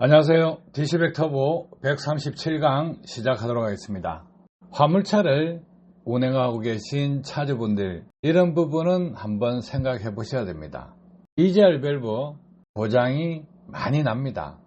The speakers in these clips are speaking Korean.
안녕하세요. 디시백 터보 137강 시작하도록 하겠습니다. 화물차를 운행하고 계신 차주분들 이런 부분은 한번 생각해 보셔야 됩니다. EGR 밸브 고장이 많이 납니다.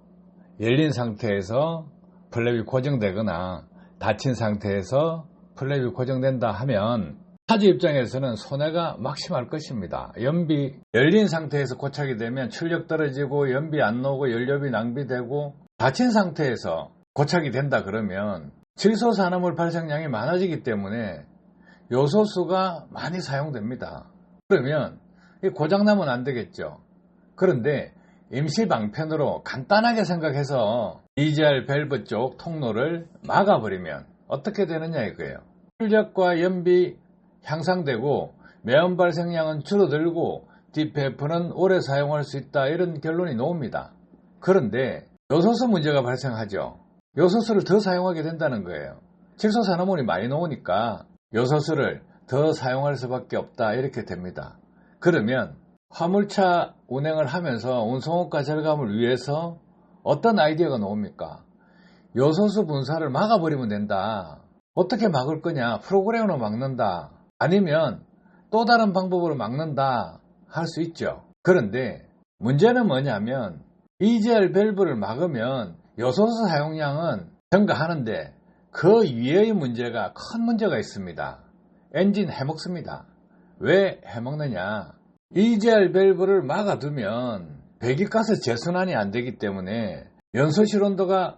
열린 상태에서 플랩이 고정되거나 닫힌 상태에서 플랩이 고정된다 하면 차주 입장에서는 손해가 막심할 것입니다. 연비 열린 상태에서 고착이 되면 출력 떨어지고 연비 안 나오고 연료비 낭비되고 닫힌 상태에서 고착이 된다 그러면 질소 산화물 발생량이 많아지기 때문에 요소수가 많이 사용됩니다. 그러면 고장나면 안 되겠죠. 그런데 임시 방편으로 간단하게 생각해서 EGR 밸브 쪽 통로를 막아버리면 어떻게 되느냐 이거예요. 출력과 연비 향상되고 매연 발생량은 줄어들고 DPF는 오래 사용할 수 있다 이런 결론이 나옵니다. 그런데 요소수 문제가 발생하죠. 요소수를 더 사용하게 된다는 거예요. 질소산화물이 많이 나오니까 요소수를 더 사용할 수밖에 없다 이렇게 됩니다. 그러면 화물차 운행을 하면서 운송업가 절감을 위해서 어떤 아이디어가 나옵니까? 요소수 분사를 막아버리면 된다. 어떻게 막을 거냐? 프로그램으로 막는다. 아니면 또 다른 방법으로 막는다 할 수 있죠. 그런데 문제는 뭐냐면 EGR 밸브를 막으면 요소수 사용량은 증가하는데 그 위의 문제가 큰 문제가 있습니다. 엔진 해먹습니다. 왜 해먹느냐? EGR 밸브를 막아두면 배기가스 재순환이 안 되기 때문에 연소실 온도가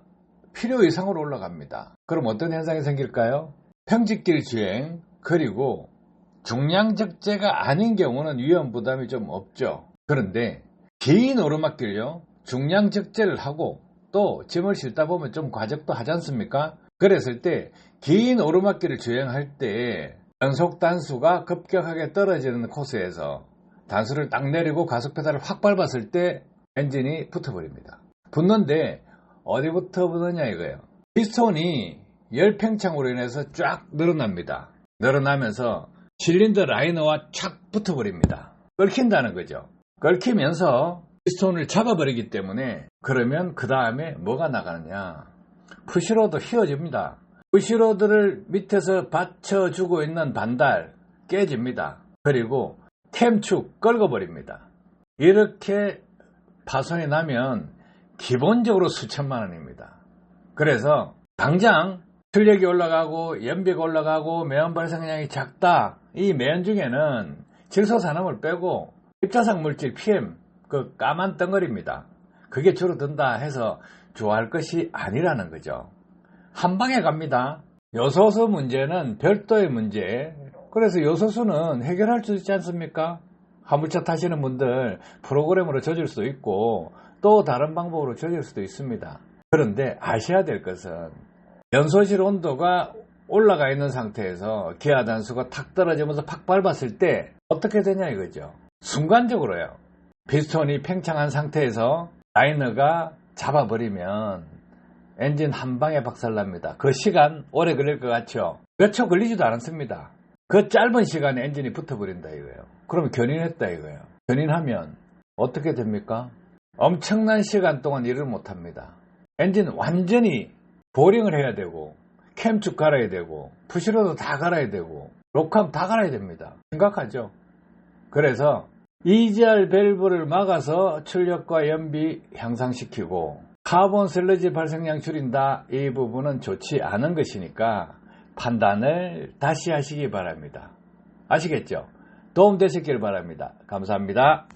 필요 이상으로 올라갑니다. 그럼 어떤 현상이 생길까요? 평직길 주행 그리고 중량 적재가 아닌 경우는 위험 부담이 좀 없죠. 그런데 긴 오르막길요. 중량 적재를 하고 또 짐을 싣다 보면 좀 과적도 하지 않습니까? 그랬을 때 긴 오르막길을 주행할 때 연속 단수가 급격하게 떨어지는 코스에서 단수를 딱 내리고 가속 페달을 확 밟았을 때 엔진이 붙어버립니다. 붙는데 어디부터 붙느냐 이거예요. 피스톤이 열팽창으로 인해서 쫙 늘어납니다. 늘어나면서 실린더 라이너와 착 붙어버립니다. 끊긴다는 거죠. 끊기면서 피스톤을 잡아버리기 때문에 그러면 그 다음에 뭐가 나가느냐 푸시로드 휘어집니다. 푸시로드를 밑에서 받쳐주고 있는 반달 깨집니다. 그리고 캠축 끌어버립니다. 이렇게 파손이 나면 기본적으로 수천만 원입니다. 그래서 당장 출력이 올라가고 연비가 올라가고 매연 발생량이 작다. 이 매연 중에는 질소산화물 빼고 입자상 물질 PM 그 까만 덩어리입니다. 그게 줄어든다 해서 좋아할 것이 아니라는 거죠. 한 방에 갑니다. 요소수 문제는 별도의 문제. 그래서 요소수는 해결할 수 있지 않습니까? 화물차 타시는 분들 프로그램으로 젖을 수도 있고 또 다른 방법으로 젖을 수도 있습니다. 그런데 아셔야 될 것은 연소실 온도가 올라가 있는 상태에서 기아 단수가 탁 떨어지면서 팍 밟았을 때 어떻게 되냐 이거죠. 순간적으로요. 피스톤이 팽창한 상태에서 라이너가 잡아버리면 엔진 한 방에 박살납니다. 그 시간 오래 걸릴 것 같죠? 몇 초 걸리지도 않았습니다. 그 짧은 시간에 엔진이 붙어버린다 이거예요. 그럼 견인했다 이거예요. 견인하면 어떻게 됩니까? 엄청난 시간 동안 일을 못합니다. 엔진 완전히 보링을 해야 되고 캠축 갈아야 되고 푸시로도 다 갈아야 되고 록함 다 갈아야 됩니다. 심각하죠. 그래서 EGR 밸브를 막아서 출력과 연비 향상시키고 카본 슬러지 발생량 줄인다 이 부분은 좋지 않은 것이니까 판단을 다시 하시기 바랍니다. 아시겠죠? 도움 되셨길 바랍니다. 감사합니다.